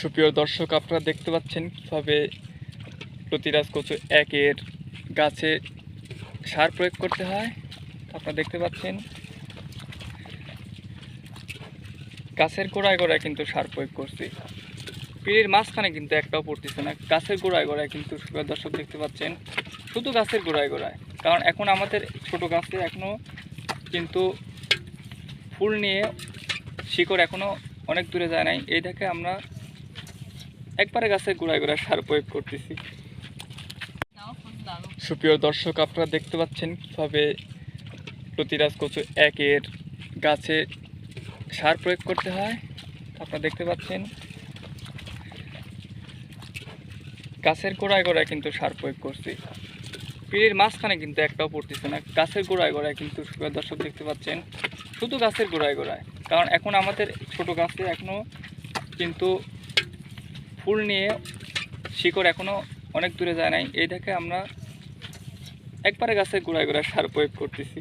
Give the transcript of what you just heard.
সুপ্রিয় দর্শক, আপনারা দেখতে পাচ্ছেন কীভাবে প্রতিরাজ কচু একের গাছে সার প্রয়োগ করতে হয়। আপনারা দেখতে পাচ্ছেন, গাছের গোড়ায় গোড়ায় কিন্তু সার প্রয়োগ করছি। পিড়ির মাঝখানে কিন্তু একটাও পড়তেছে না। গাছের গোড়ায় গোড়ায় কিন্তু, সুপ্রিয় দর্শক, দেখতে পাচ্ছেন, শুধু গাছের গোড়ায় গোড়ায়। কারণ এখন আমাদের ছোট গাছে এখনও কিন্তু ফুল নিয়ে শিকড় এখনও অনেক দূরে যায় নাই। এই দেখে আমরা একবারে গাছের গোড়ায় গোড়ায় সার প্রয়োগ করতেছি। সুপ্রিয় দর্শক, আপনারা দেখতে পাচ্ছেন কীভাবে প্রতিরাজ কচু একের গাছে সার প্রয়োগ করতে হয়। আপনারা দেখতে পাচ্ছেন, গাছের গোড়ায় গোড়ায় কিন্তু সার প্রয়োগ করছি। পিড়ির মাঝখানে কিন্তু একটাও পড়তেছে না, গাছের গোড়ায় গোড়ায় কিন্তু দর্শক দেখতে পাচ্ছেন, শুধু গাছের গোড়ায় গোড়ায়। কারণ এখন আমাদের ছোট গাছে এখনও কিন্তু ফুল নিয়ে শিকড় এখনও অনেক দূরে যায় নাই। এই দেখে আমরা একবারে গাছের গোড়ায় গোড়ায় সার প্রয়োগ করতেছি।